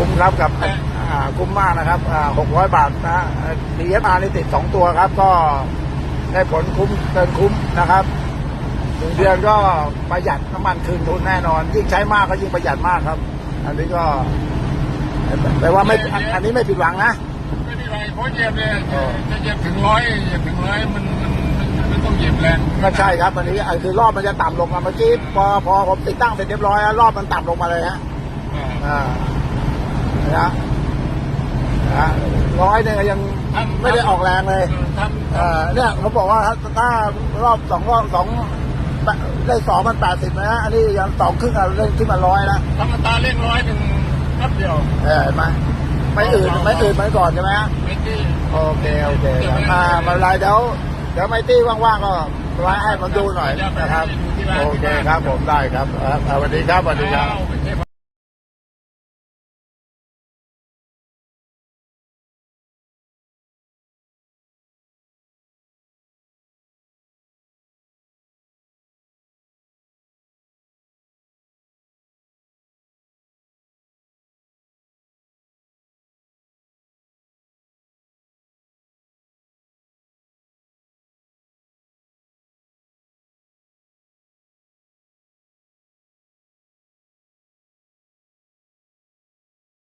คุ้มครับกับอ่าคุ้มมากนะครับหกร้อยบาทนะดีเอฟอาร์นี่ติดสองตัวครับ ก็ได้ผลคุ้มเกินคุ้มนะครับหนึ่งเดือนก็ประหยัดน้ำมันคืนทุนแน่นอน ยิ่งใช้มากก็ยิ่งประหยัดมากครับ อันนี้ก็แปลว่าไม่อันอันนี้ไม่ผิดหวังนะไม่ได้ไรเพราะเหยียบเนี่ยจะเหยียบถึงร้อยเหยียบถึงร้อยมันมันมันมันต้องเหยียบแรงก็ใช่ครับอันนี้อะคือรอบมันจะต่ำลงมาเมื่อกี้พอพอผมติดตั้งเสร็จเรียบร้อยแล้วรอบมันต่ำลงมาเลยฮะอ่าอ่า นะนะร้อยเนี่ยยังไม่ได้ออกแรงเลยทำเอ่อเนี่ยเขาบอกว่าถ้าถ้ารอบสองรอบสองได้สองมันแปดสิบนะฮะอันนี้ยังสองครึ่งอะเล่นขึ้นมาร้อยแล้วทำอัตราเร่งร้อยหนึ่งแป๊บเดียวเออเห็นไหมไม่อื่นไม่อื่นเหมือนก่อนใช่ไหมฮะไม่ที่โอเคโอเคครับอ่าไมาไลยเดี๋ยวเดี๋ยวไมตี้ว่างๆก็ไลฟ์ให้มันดูหน่อยนะครับ โอเคครับผมได้ครับอ่าสวัสดีครับสวัสดีครับไม่ใช่